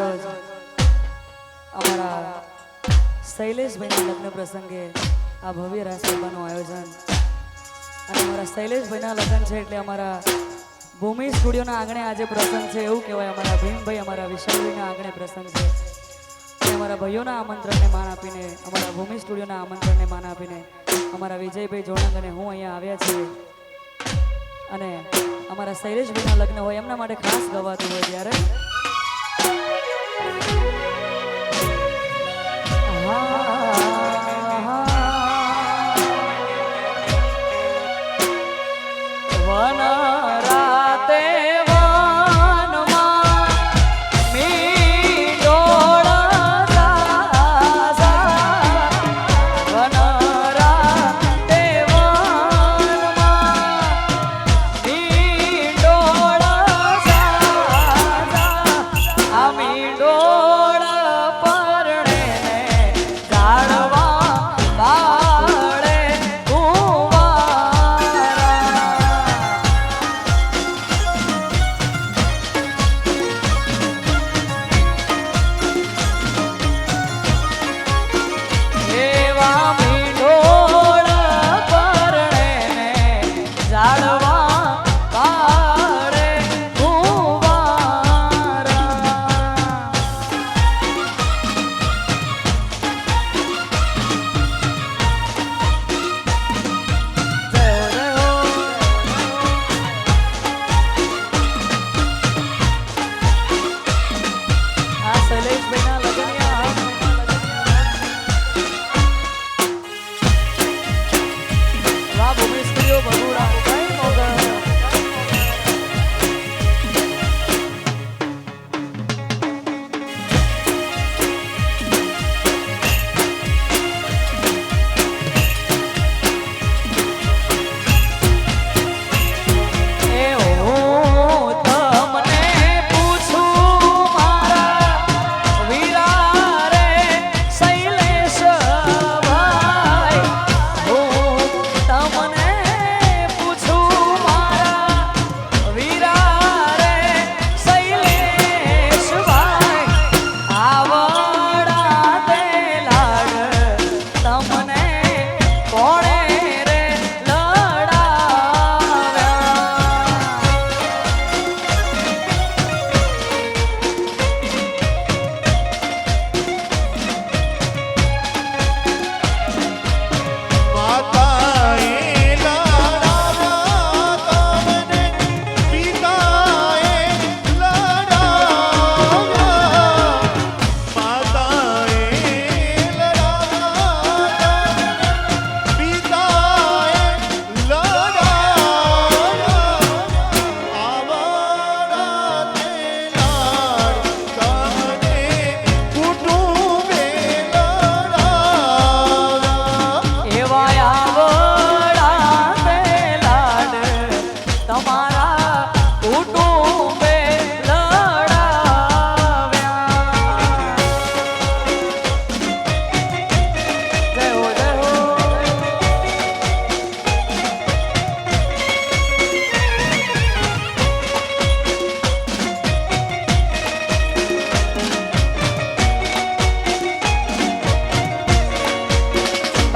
રોજ અમારા શૈલેષભાઈના લગ્ન પ્રસંગે આ ભવ્ય રાજસભાનું આયોજન અને અમારા શૈલેષભાઈના લગ્ન છે એટલે અમારા ભૂમિ સ્ટુડિયોના આંગણે આજે પ્રસંગ છે, એવું કહેવાય. અમારા ભીમભાઈ, અમારા વિશાલભાઈના આંગણે પ્રસંગ છે. અને અમારા ભાઈઓના આમંત્રણને માન આપીને, અમારા ભૂમિ સ્ટુડિયોના આમંત્રણને માન આપીને અમારા વિજયભાઈ જોણંગ અને હું અહીંયા આવ્યા છીએ. અને અમારા શૈલેષભાઈના લગ્ન હોય, એમના માટે ખાસ ગવાતું હોય ત્યારે Thank you.